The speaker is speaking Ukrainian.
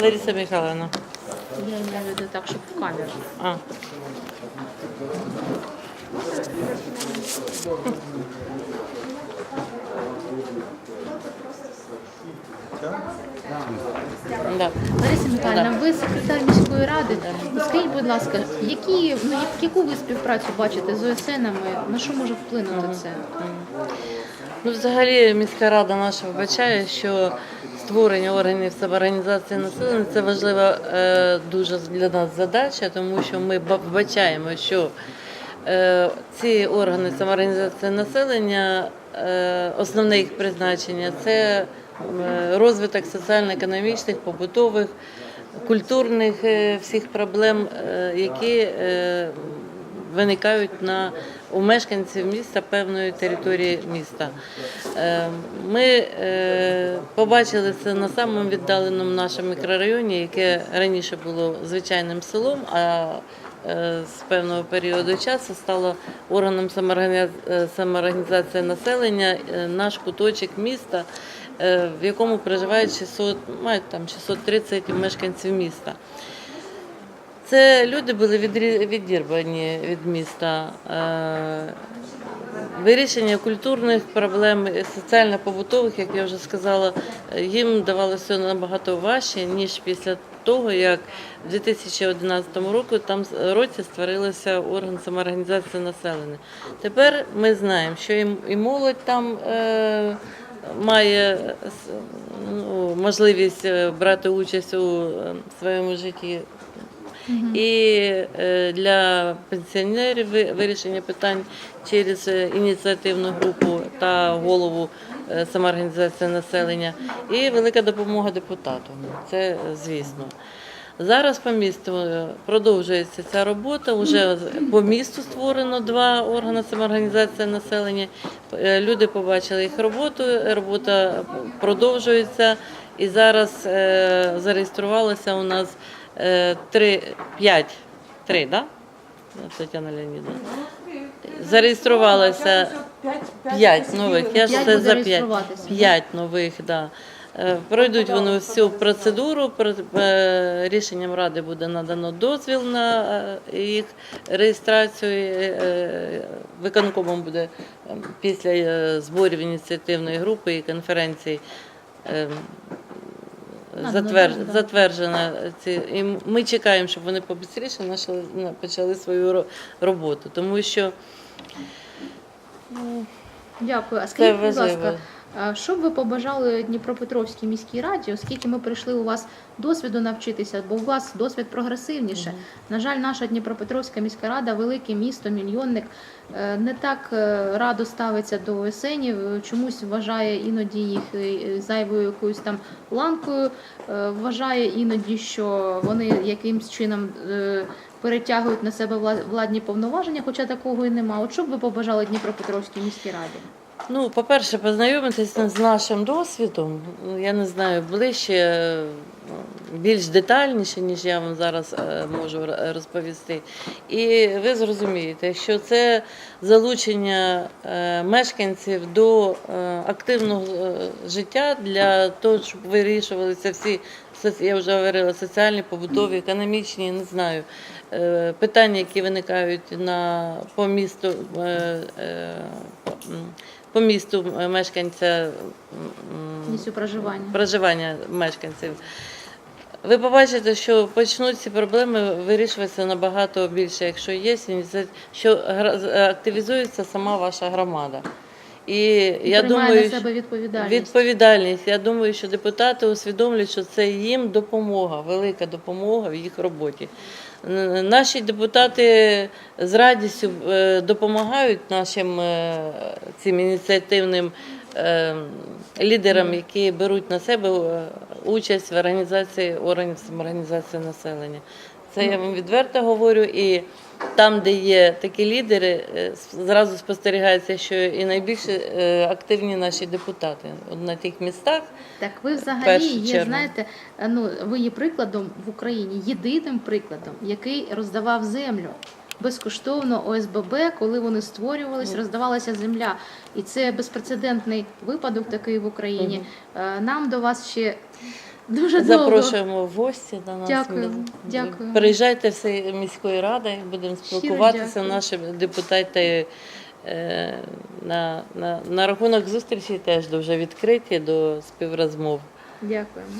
Лариса Михайловна. Я имею в виду так, щоб в камеру. А. Да. Лариса Михайлівна, ви секретар міської ради. Скажіть, будь ласка, які, ну, яку ви співпрацю бачите з ОСНами? На що може вплинути це? Ну, взагалі, міська рада наша вбачає, що створення органів самоорганізації населення це важлива е, дуже для нас задача, тому що ми ба- вбачаємо, що е, ці органи самоорганізації населення, е, основне їх призначення це розвиток соціально-економічних, побутових, культурних всіх проблем, які виникають на у мешканців міста певної території міста. Е, Ми е, побачили це на самому віддаленому нашому мікрорайоні, яке раніше було звичайним селом, а е, з певного періоду часу стало органом самоорганізації населення наш куточок міста, в якому проживають 600, мають там 630 мешканців міста. Це люди були відірвані від міста. Е, Вирішення культурних проблем, соціально-побутових, як я вже сказала, їм давалося набагато важче, ніж після того, як в 2011 році там році створилося орган самоорганізації населення. Тепер ми знаємо, що і, молодь там е, має ну, можливість е, брати участь у е, своєму житті і е, для пенсіонерів вирішення питань через е, ініціативну групу та голову е, самоорганізації населення, і велика допомога депутату. Це звісно. Зараз по місту продовжується ця робота. Уже по місту створено два органи самоорганізації населення. Люди побачили їх роботу, робота продовжується. І зараз зареєструвалося у нас е, три, п'ять, три, да? Тетяна Леонідовна? Зареєструвалося п'ять нових. Я ж це за п'ять. реєструватися, да? П'ять нових, да. Е, Пройдуть вони всю процедуру. Е, Рішенням ради буде надано дозвіл на е, їх реєстрацію. Виконкомом буде е, після зборів ініціативної групи і конференції затвер... ну, да, да. затверджена ці. І ми чекаємо, щоб вони побистріше почали, почали свою ро- роботу, тому що Дякую. А скажіть, будь ласка, що б ви побажали Дніпропетровській міській раді, оскільки ми прийшли у вас досвіду навчитися, бо у вас досвід прогресивніше. На жаль, наша Дніпропетровська міська рада, велике місто, мільйонник, е, не так е, радо ставиться до ОСНів, е, чомусь вважає іноді їх е, зайвою якоюсь там ланкою, е, вважає іноді, що вони якимсь чином. е, Перетягують на себе вла- владні повноваження, хоча такого і нема. От що б ви побажали Дніпропетровській міській раді? Ну, по-перше, познайомитися з нашим досвідом, ну, я не знаю, ближче, е, більш детальніше, ніж я вам зараз е, можу розповісти. І ви зрозумієте, що це залучення е, мешканців до е, активного життя для того, щоб вирішувалися всі, я вже говорила, соціальні, побутові, економічні, не знаю, питання, які виникають на, по місту. По- місту мешканця Місцю проживання. проживання мешканців. Ви побачите, що почнуть ці проблеми вирішуватися набагато більше, якщо є що активізується сама ваша громада. І я думаю, на себе відповідальність. відповідальність. Я думаю, що депутати усвідомлюють, що це їм допомога, велика допомога в їх роботі. Наші депутати з радістю е, допомагають нашим е, цим ініціативним е, лідерам, які беруть на себе участь в організації органів самоорганізації населення. Це я вам відверто говорю. І там, де є такі лідери, е, зразу спостерігається, що і найбільше е, активні наші депутати на тих містах. Так ви взагалі є, чергу. знаєте, е, ну ви є прикладом в Україні, єдиним прикладом, який роздавав землю. Безкоштовно ОСББ, коли вони створювались, роздавалася земля. І це безпрецедентний випадок такий в Україні. Нам до вас ще Дуже довго. Запрошуємо в гості до нас. Дякую, дякую. Приїжджайте всі міської ради, будемо спілкуватися. Наші депутати е, на, на, на рахунок зустрічі теж дуже відкриті до співрозмов. Дякуємо.